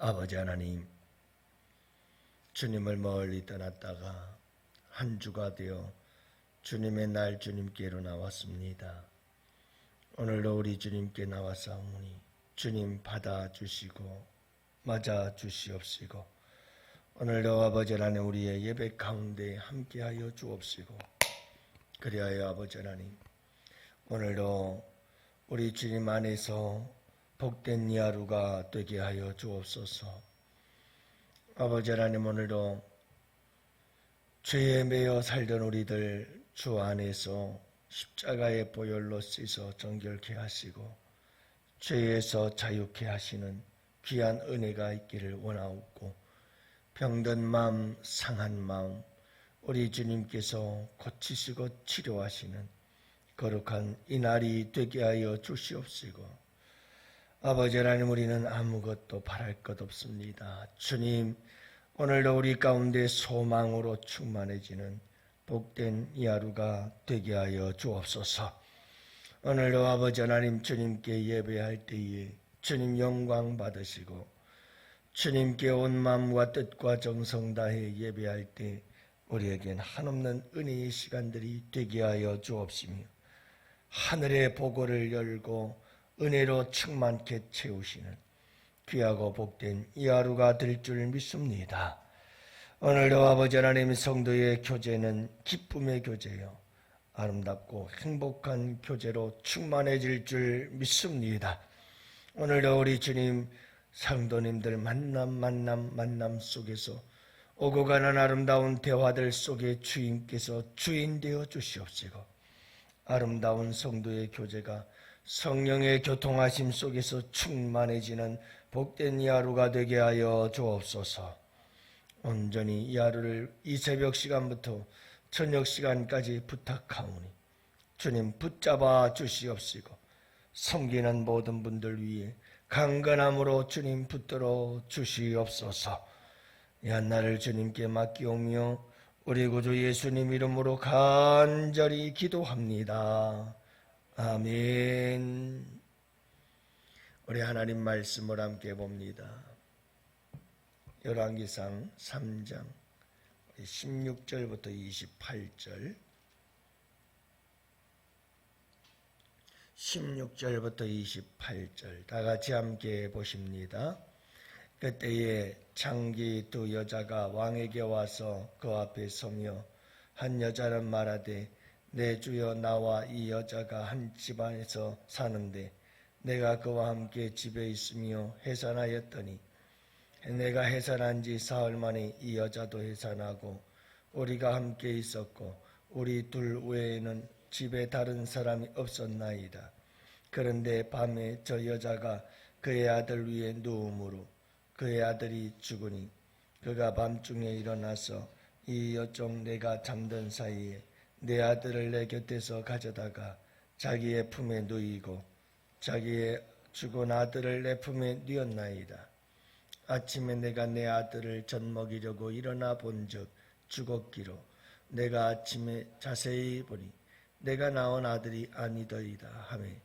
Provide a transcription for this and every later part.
아버지 하나님, 주님을 멀리 떠났다가 한 주가 되어 주님의 날 주님께로 나왔습니다. 오늘도 우리 주님께 나와사오니 주님 받아주시고 맞아 주시옵시고 오늘도 아버지 하나님 우리의 예배 가운데 함께하여 주옵시고 그리하여 아버지 하나님 오늘도 우리 주님 안에서 복된 이 하루가 되게 하여 주옵소서. 아버지 하나님 오늘도 죄에 매여 살던 우리들 주 안에서 십자가의 보혈로 씻어 정결케 하시고 죄에서 자유케 하시는 귀한 은혜가 있기를 원하옵고 병든 마음 상한 마음 우리 주님께서 고치시고 치료하시는 거룩한 이날이 되게 하여 주시옵시고 아버지 하나님 우리는 아무것도 바랄 것 없습니다. 주님 오늘도 우리 가운데 소망으로 충만해지는 복된 이 하루가 되게 하여 주옵소서. 오늘도 아버지 하나님 주님께 예배할 때에 주님 영광 받으시고 주님께 온 마음과 뜻과 정성 다해 예배할 때 우리에겐 한없는 은혜의 시간들이 되게 하여 주옵시며 하늘의 보고를 열고 은혜로 충만케 채우시는 귀하고 복된 이 하루가 될 줄 믿습니다. 오늘도 아버지 하나님 성도의 교제는 기쁨의 교제요. 아름답고 행복한 교제로 충만해질 줄 믿습니다. 오늘도 우리 주님 성도님들 만남 만남 만남 속에서 오고 가는 아름다운 대화들 속에 주인께서 주인 되어 주시옵시고 아름다운 성도의 교제가 성령의 교통하심 속에서 충만해지는 복된 이 하루가 되게 하여 주옵소서. 온전히 이 하루를 이 새벽 시간부터 저녁 시간까지 부탁하오니 주님 붙잡아 주시옵시고 섬기는 모든 분들 위해 강건함으로 주님 붙들어 주시옵소서. 이 한날을 주님께 맡기오며 우리 구주 예수님 이름으로 간절히 기도합니다. 아멘. 우리 하나님 말씀을 함께 봅니다. 열왕기상 3장 16절부터 28절 16절부터 28절 다 같이 함께 보십니다. 그때에 창기 두 여자가 왕에게 와서 그 앞에 서며 한 여자는 말하되 내 주여 나와 이 여자가 한 집안에서 사는데 내가 그와 함께 집에 있으며 해산하였더니 내가 해산한 지 사흘 만에 이 여자도 해산하고 우리가 함께 있었고 우리 둘 외에는 집에 다른 사람이 없었나이다. 그런데 밤에 저 여자가 그의 아들 위에 누움으로 그의 아들이 죽으니 그가 밤중에 일어나서 이 여쪽 내가 잠든 사이에 내 아들을 내 곁에서 가져다가 자기의 품에 누이고 자기의 죽은 아들을 내 품에 뉘었나이다. 아침에 내가 내 아들을 젖먹이려고 일어나 본즉 죽었기로 내가 아침에 자세히 보니 내가 낳은 아들이 아니더이다 하매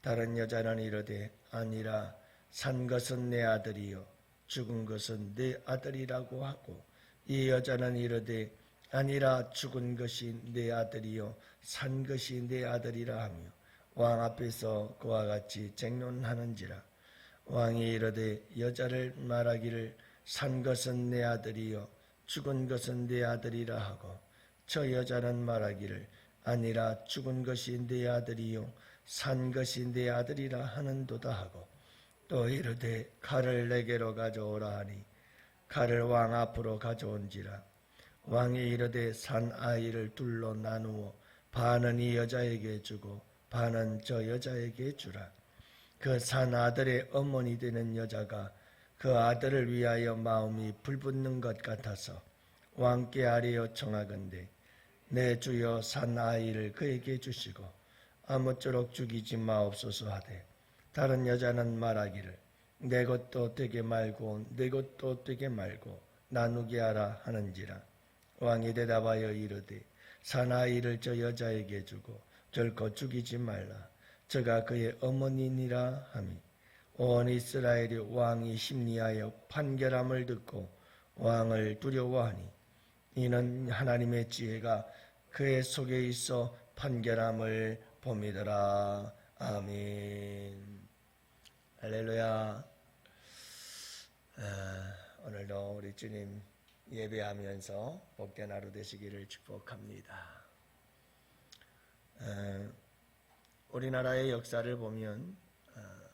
다른 여자는 이르되 아니라 산 것은 내 아들이요 죽은 것은 내 아들이라고 하고 이 여자는 이르되 아니라 죽은 것이 내 아들이요 산 것이 내 아들이라 하며 왕 앞에서 그와 같이 쟁론하는지라. 왕이 이르되 여자를 말하기를 산 것은 내 아들이요 죽은 것은 내 아들이라 하고 저 여자는 말하기를 아니라 죽은 것이 내 아들이요 산 것이 내 아들이라 하는도다 하고 또 이르되 칼을 내게로 가져오라 하니 칼을 왕 앞으로 가져온지라 왕이 이르되 산 아이를 둘로 나누어 반은 이 여자에게 주고 반은 저 여자에게 주라. 그 산 아들의 어머니 되는 여자가 그 아들을 위하여 마음이 불붙는 것 같아서 왕께 아뢰어 청하건대 내 주여 산 아이를 그에게 주시고 아무쪼록 죽이지 마옵소서 하되 다른 여자는 말하기를 내 것도 되게 말고 내 것도 되게 말고 나누게 하라 하는지라 왕이 대답하여 이르되 산 아이를 저 여자에게 주고 결코 죽이지 말라 저가 그의 어머니니라 하미 온 이스라엘이 왕이 심리하여 판결함을 듣고 왕을 두려워하니 이는 하나님의 지혜가 그의 속에 있어 판결함을 봄이더라. 아멘. 할렐루야. 아, 오늘도 우리 주님 예배하면서 복된 하루 되시기를 축복합니다. 아, 우리나라의 역사를 보면 아,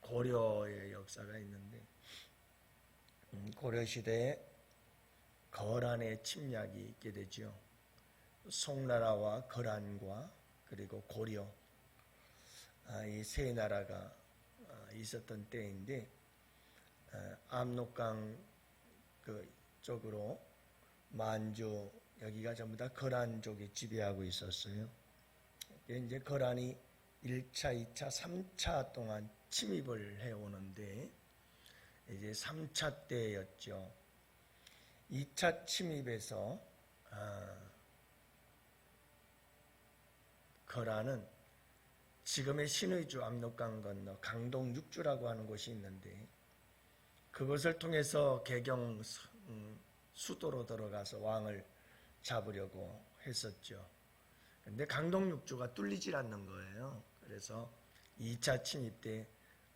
고려의 역사가 있는데 음, 고려 시대에 거란의 침략이 있게 되죠. 송나라와 거란과 그리고 고려 아, 이세 나라가 아, 있었던 때인데 아, 압록강 그 쪽으로 만주 여기가 전부 다 거란족이 지배하고 있었어요. 이제 거란이 1차, 2차, 3차 동안 침입을 해오는데 이제 3차 때였죠. 2차 침입에서 아, 거란은 지금의 신의주 압록강 건너 강동 육주라고 하는 곳이 있는데 그것을 통해서 개경 수도로 들어가서 왕을 잡으려고 했었죠. 근데 강동 육주가 뚫리질 않는 거예요. 그래서 2차 침입 때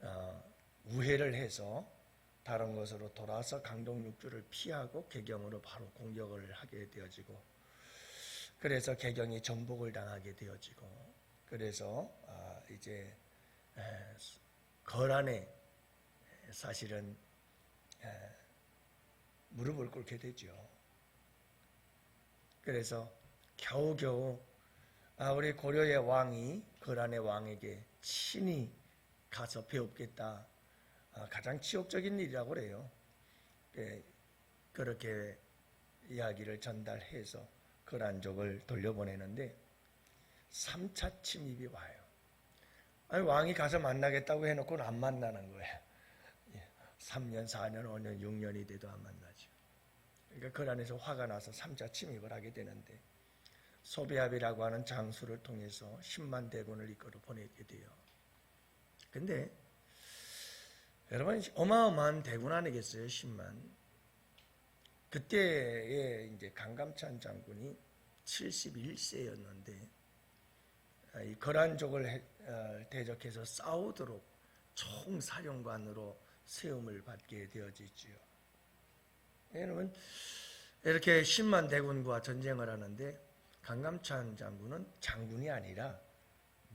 어, 우회를 해서 다른 곳으로 돌아서 강동 육주를 피하고 개경으로 바로 공격을 하게 되어지고 그래서 개경이 전복을 당하게 되어지고 그래서 아, 이제 에, 거란에 사실은 에, 무릎을 꿇게 되죠. 그래서 겨우겨우 아, 우리 고려의 왕이 거란의 왕에게 친히 가서 배웁겠다. 아, 가장 치욕적인 일이라고 그래요. 예, 그렇게 이야기를 전달해서 거란족을 돌려보내는데 3차 침입이 와요. 아니, 왕이 가서 만나겠다고 해놓고는 안 만나는 거예요. 3년, 4년, 5년, 6년이 돼도 안 만나죠. 그러니까 거란에서 화가 나서 3차 침입을 하게 되는데 소비압이라고 하는 장수를 통해서 10만 대군을 이끌어 보내게 돼요. 근데 여러분 어마어마한 대군 아니겠어요? 10만. 그때에 이제 강감찬 장군이 71세였는데 이 거란족을 해- 어, 대적해서 싸우도록 총사령관으로 세움을 받게 되어지지요. 여러분 이렇게 10만 대군과 전쟁을 하는데 강감찬 장군은 장군이 아니라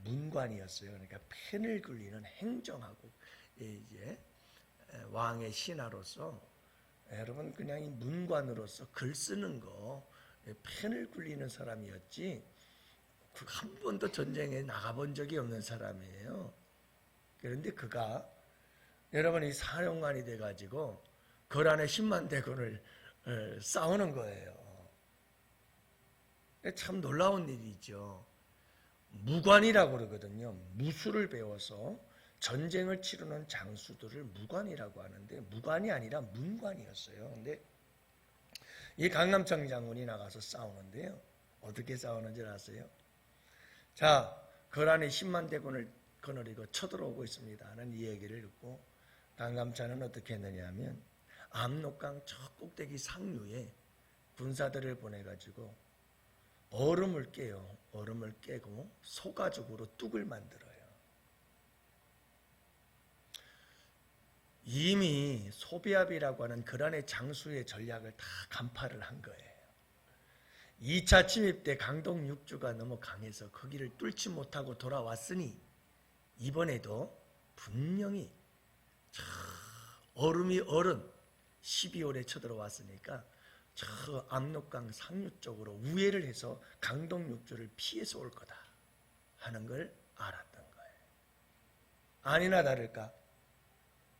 문관이었어요. 그러니까 펜을 굴리는 행정하고 이제 왕의 신하로서 여러분 그냥 이 문관으로서 글 쓰는 거 펜을 굴리는 사람이었지 그한 번도 전쟁에 나가본 적이 없는 사람이에요. 그런데 그가 여러분 이 사령관이 돼가지고 거란의 10만 대군을 어, 싸우는 거예요. 참 놀라운 일이죠. 무관이라고 그러거든요. 무술을 배워서 전쟁을 치르는 장수들을 무관이라고 하는데 무관이 아니라 문관이었어요. 근데 이 강남청 장군이 나가서 싸우는데요. 어떻게 싸우는지 아세요? 자, 거란이 10만 대군을 거느리고 쳐들어오고 있습니다. 하는 이 얘기를 듣고 강감찬은 어떻게 했느냐 하면 압록강 저 꼭대기 상류에 군사들을 보내가지고 얼음을 깨요. 얼음을 깨고 소가죽으로 뚝을 만들어요. 이미 소비압이라고 하는 거란의 장수의 전략을 다 간파를 한 거예요. 2차 침입 때 강동 육주가 너무 강해서 거기를 뚫지 못하고 돌아왔으니 이번에도 분명히 저 얼음이 얼음 12월에 쳐들어왔으니까 저 압록강 상류 쪽으로 우회를 해서 강동 육주를 피해서 올 거다 하는 걸 알았던 거예요. 아니나 다를까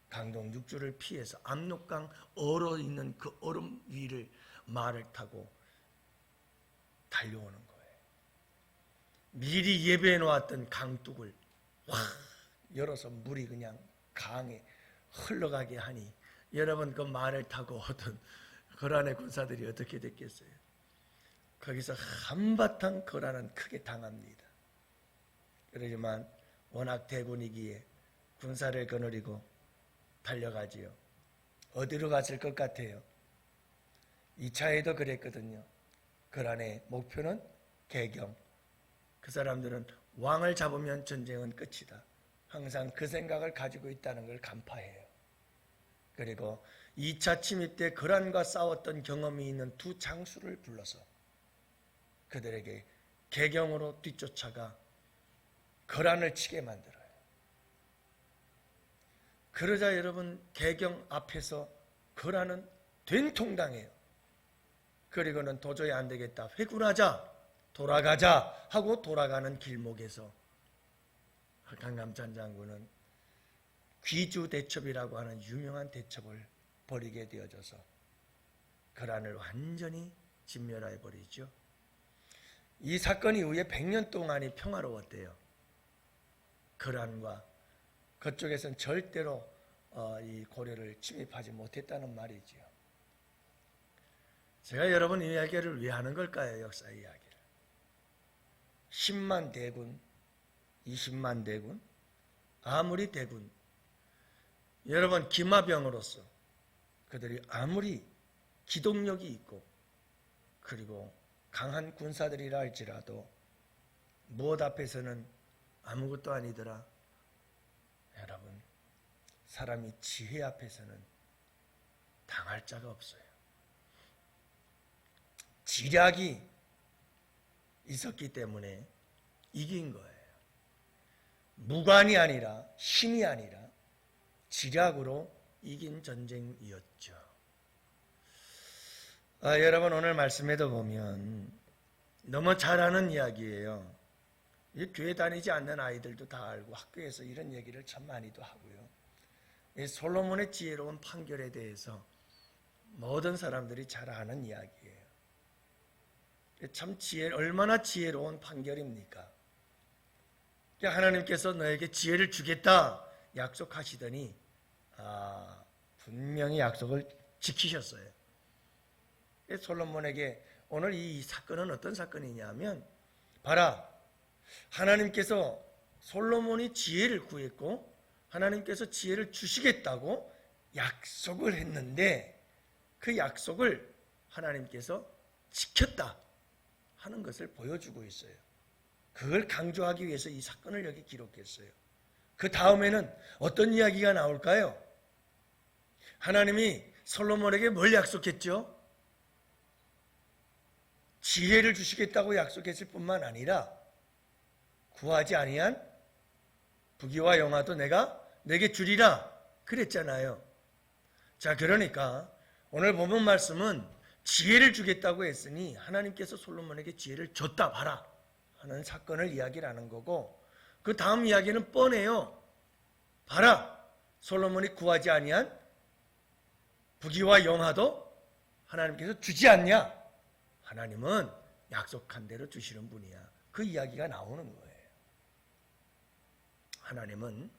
강동 육주를 피해서 압록강 얼어 있는 그 얼음 위를 말을 타고 달려오는 거예요. 미리 예배해 놓았던 강둑을 확 열어서 물이 그냥 강에 흘러가게 하니 여러분 그 말을 타고 오던 거란의 군사들이 어떻게 됐겠어요? 거기서 한바탕 거란은 크게 당합니다. 그러지만 워낙 대군이기에 군사를 거느리고 달려가지요. 어디로 갔을 것 같아요? 2차에도 그랬거든요. 그란의 목표는 개경. 그 사람들은 왕을 잡으면 전쟁은 끝이다. 항상 그 생각을 가지고 있다는 걸 간파해요. 그리고 2차 침입 때 거란과 싸웠던 경험이 있는 두 장수를 불러서 그들에게 개경으로 뒤쫓아가 거란을 치게 만들어요. 그러자 여러분 개경 앞에서 거란은 된통당해요. 그리고는 도저히 안 되겠다. 회군하자. 돌아가자 하고 돌아가는 길목에서 강감찬 장군은 귀주 대첩이라고 하는 유명한 대첩을 벌이게 되어져서 거란을 완전히 진멸해 버리죠. 이 사건 이후에 100년 동안이 평화로웠대요. 거란과 그쪽에선 절대로 어, 이 고려를 침입하지 못했다는 말이지요. 제가 여러분 이 이야기를 왜 하는 걸까요? 역사 이야기를. 10만 대군, 20만 대군, 아무리 대군, 여러분 기마병으로서 그들이 아무리 기동력이 있고 그리고 강한 군사들이라 할지라도 무엇 앞에서는 아무것도 아니더라. 여러분, 사람이 지혜 앞에서는 당할 자가 없어요. 지략이 있었기 때문에 이긴 거예요. 무관이 아니라 힘이 아니라 지략으로 이긴 전쟁이었죠. 아, 여러분 오늘 말씀에도 보면 너무 잘 아는 이야기예요. 이 교회 다니지 않는 아이들도 다 알고 학교에서 이런 얘기를 참 많이도 하고요. 이 솔로몬의 지혜로운 판결에 대해서 모든 사람들이 잘 아는 이야기예요. 참 지혜 얼마나 지혜로운 판결입니까? 하나님께서 너에게 지혜를 주겠다 약속하시더니 아, 분명히 약속을 지키셨어요. 솔로몬에게 오늘 이 사건은 어떤 사건이냐면 봐라 하나님께서 솔로몬이 지혜를 구했고 하나님께서 지혜를 주시겠다고 약속을 했는데 그 약속을 하나님께서 지켰다 하는 것을 보여주고 있어요. 그걸 강조하기 위해서 이 사건을 여기 기록했어요. 그 다음에는 어떤 이야기가 나올까요? 하나님이 솔로몬에게 뭘 약속했죠? 지혜를 주시겠다고 약속했을 뿐만 아니라 구하지 아니한 부귀와 영화도 내가 내게 주리라 그랬잖아요. 자, 그러니까 오늘 본문 말씀은 지혜를 주겠다고 했으니 하나님께서 솔로몬에게 지혜를 줬다 봐라 하는 사건을 이야기를 하는 거고 그 다음 이야기는 뻔해요. 봐라 솔로몬이 구하지 아니한 부귀와 영화도 하나님께서 주지 않냐? 하나님은 약속한 대로 주시는 분이야. 그 이야기가 나오는 거예요. 하나님은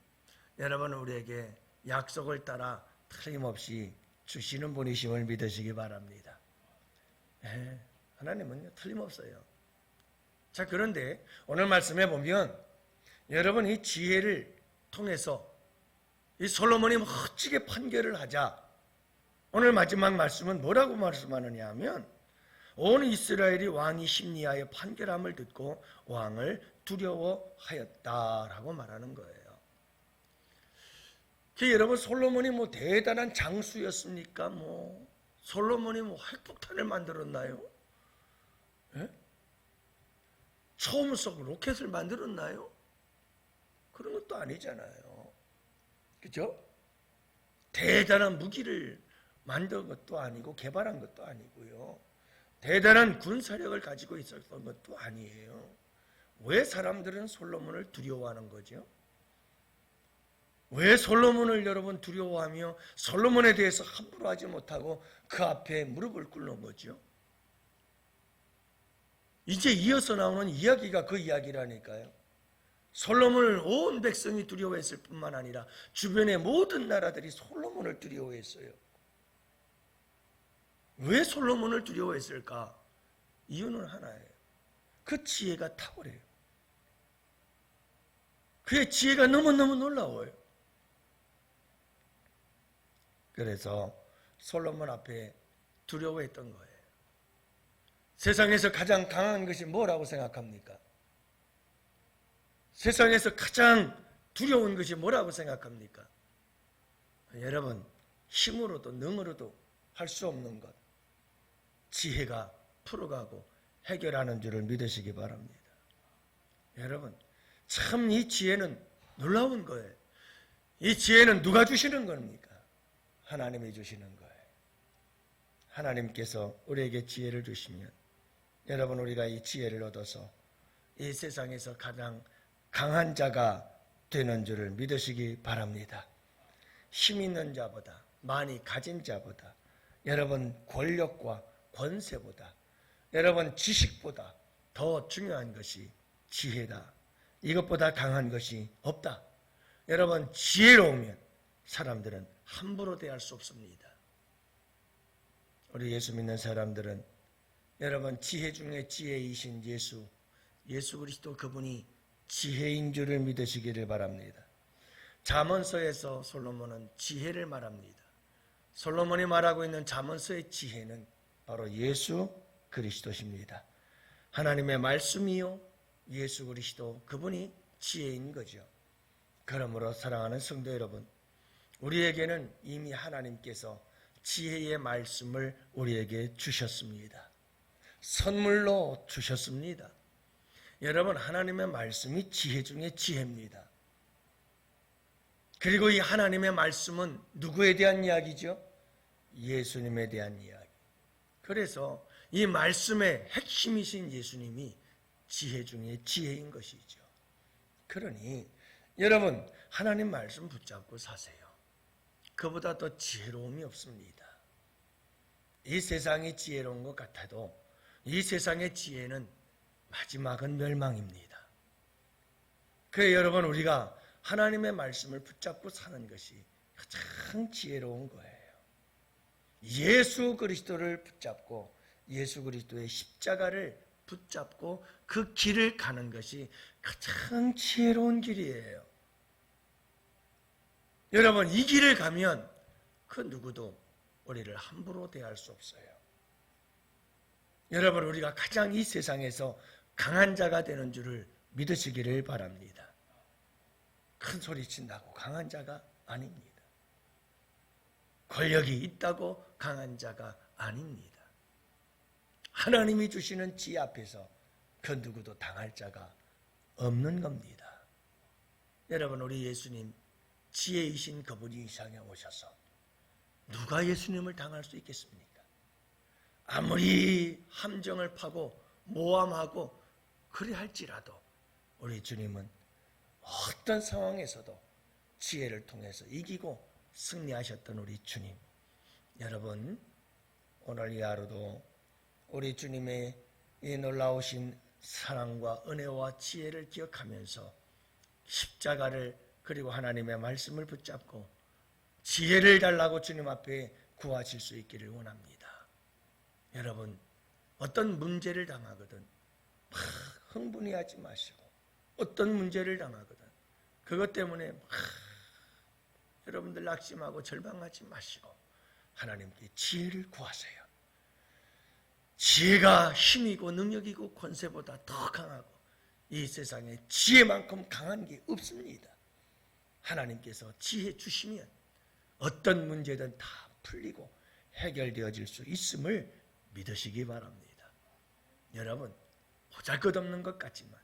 여러분 우리에게 약속을 따라 틀림없이 주시는 분이심을 믿으시기 바랍니다. 네, 하나님은 틀림없어요. 자, 그런데 오늘 말씀해 보면 여러분 이 지혜를 통해서 이 솔로몬이 멋지게 판결을 하자. 오늘 마지막 말씀은 뭐라고 말씀하느냐 하면 온 이스라엘이 왕이 심리하여 판결함을 듣고 왕을 두려워하였다라고 말하는 거예요. 그 여러분 솔로몬이 뭐 대단한 장수였습니까? 뭐 솔로몬이 뭐 핵폭탄을 만들었나요? 예? 처음 속 로켓을 만들었나요? 그런 것도 아니잖아요. 그죠? 대단한 무기를 만든 것도 아니고 개발한 것도 아니고요. 대단한 군사력을 가지고 있었던 것도 아니에요. 왜 사람들은 솔로몬을 두려워하는 거죠? 왜 솔로몬을 여러분 두려워하며 솔로몬에 대해서 함부로 하지 못하고 그 앞에 무릎을 꿇는 거죠? 이제 이어서 나오는 이야기가 그 이야기라니까요. 솔로몬을 온 백성이 두려워했을 뿐만 아니라 주변의 모든 나라들이 솔로몬을 두려워했어요. 왜 솔로몬을 두려워했을까? 이유는 하나예요. 그 지혜가 탁월해요. 그의 지혜가 너무너무 놀라워요. 그래서 솔로몬 앞에 두려워했던 거예요. 세상에서 가장 강한 것이 뭐라고 생각합니까? 세상에서 가장 두려운 것이 뭐라고 생각합니까? 여러분, 힘으로도 능으로도 할 수 없는 것. 지혜가 풀어가고 해결하는 줄을 믿으시기 바랍니다. 여러분, 참 이 지혜는 놀라운 거예요. 이 지혜는 누가 주시는 겁니까? 하나님이 주시는 거예요. 하나님께서 우리에게 지혜를 주시면 여러분 우리가 이 지혜를 얻어서 이 세상에서 가장 강한 자가 되는 줄을 믿으시기 바랍니다. 힘 있는 자보다 많이 가진 자보다 여러분 권력과 권세보다 여러분 지식보다 더 중요한 것이 지혜다. 이것보다 강한 것이 없다. 여러분 지혜로우면 사람들은 함부로 대할 수 없습니다. 우리 예수 믿는 사람들은 여러분 지혜 중에 지혜이신 예수 예수 그리스도 그분이 지혜인 줄을 믿으시기를 바랍니다. 잠언서에서 솔로몬은 지혜를 말합니다. 솔로몬이 말하고 있는 잠언서의 지혜는 바로 예수 그리스도십니다. 하나님의 말씀이요 예수 그리스도 그분이 지혜인 거죠. 그러므로 사랑하는 성도 여러분, 우리에게는 이미 하나님께서 지혜의 말씀을 우리에게 주셨습니다. 선물로 주셨습니다. 여러분, 하나님의 말씀이 지혜 중에 지혜입니다. 그리고 이 하나님의 말씀은 누구에 대한 이야기죠? 예수님에 대한 이야기. 그래서 이 말씀의 핵심이신 예수님이 지혜 중에 지혜인 것이죠. 그러니 여러분 하나님 말씀 붙잡고 사세요. 그보다 더 지혜로움이 없습니다. 이 세상이 지혜로운 것 같아도 이 세상의 지혜는 마지막은 멸망입니다. 그래 여러분 우리가 하나님의 말씀을 붙잡고 사는 것이 가장 지혜로운 거예요. 예수 그리스도를 붙잡고 예수 그리스도의 십자가를 붙잡고 그 길을 가는 것이 가장 지혜로운 길이에요. 여러분 이 길을 가면 그 누구도 우리를 함부로 대할 수 없어요. 여러분 우리가 가장 이 세상에서 강한 자가 되는 줄을 믿으시기를 바랍니다. 큰 소리 친다고 강한 자가 아닙니다. 권력이 있다고 강한 자가 아닙니다. 하나님이 주시는 지혜 앞에서 그 누구도 당할 자가 없는 겁니다. 여러분 우리 예수님 지혜이신 그분이 이 세상에 오셔서 누가 예수님을 당할 수 있겠습니까? 아무리 함정을 파고 모함하고 그리 할지라도 우리 주님은 어떤 상황에서도 지혜를 통해서 이기고 승리하셨던 우리 주님. 여러분, 오늘 이 하루도 우리 주님의 이 놀라우신 사랑과 은혜와 지혜를 기억하면서 십자가를 그리고 하나님의 말씀을 붙잡고 지혜를 달라고 주님 앞에 구하실 수 있기를 원합니다. 여러분, 어떤 문제를 당하거든 막 흥분히 하지 마시고 어떤 문제를 당하거든 그것 때문에 막 여러분들 낙심하고 절망하지 마시고 하나님께 지혜를 구하세요. 지혜가 힘이고 능력이고 권세보다 더 강하고 이 세상에 지혜만큼 강한 게 없습니다. 하나님께서 지혜 주시면 어떤 문제든 다 풀리고 해결되어질 수 있음을 믿으시기 바랍니다. 여러분, 보잘 것 없는 것 같지만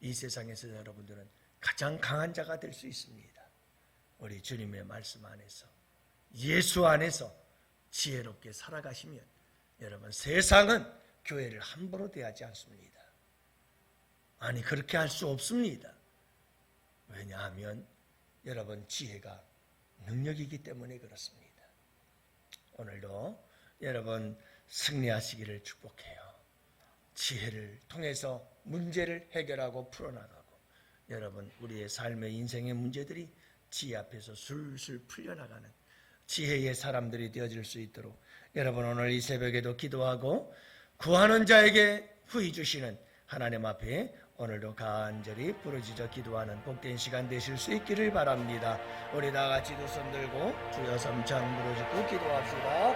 이 세상에서 여러분들은 가장 강한 자가 될 수 있습니다. 우리 주님의 말씀 안에서 예수 안에서 지혜롭게 살아가시면 여러분 세상은 교회를 함부로 대하지 않습니다. 아니 그렇게 할 수 없습니다. 왜냐하면 여러분 지혜가 능력이기 때문에 그렇습니다. 오늘도 여러분 승리하시기를 축복해요. 지혜를 통해서 문제를 해결하고 풀어나가고 여러분 우리의 삶의 인생의 문제들이 지혜 앞에서 술술 풀려나가는 지혜의 사람들이 되어질 수 있도록 여러분 오늘 이 새벽에도 기도하고 구하는 자에게 후히 주시는 하나님 앞에 오늘도 간절히 부르짖어 기도하는 복된 시간 되실 수 있기를 바랍니다. 우리 다 같이 두 손 들고 주여 삼창 부르짖고 기도합시다.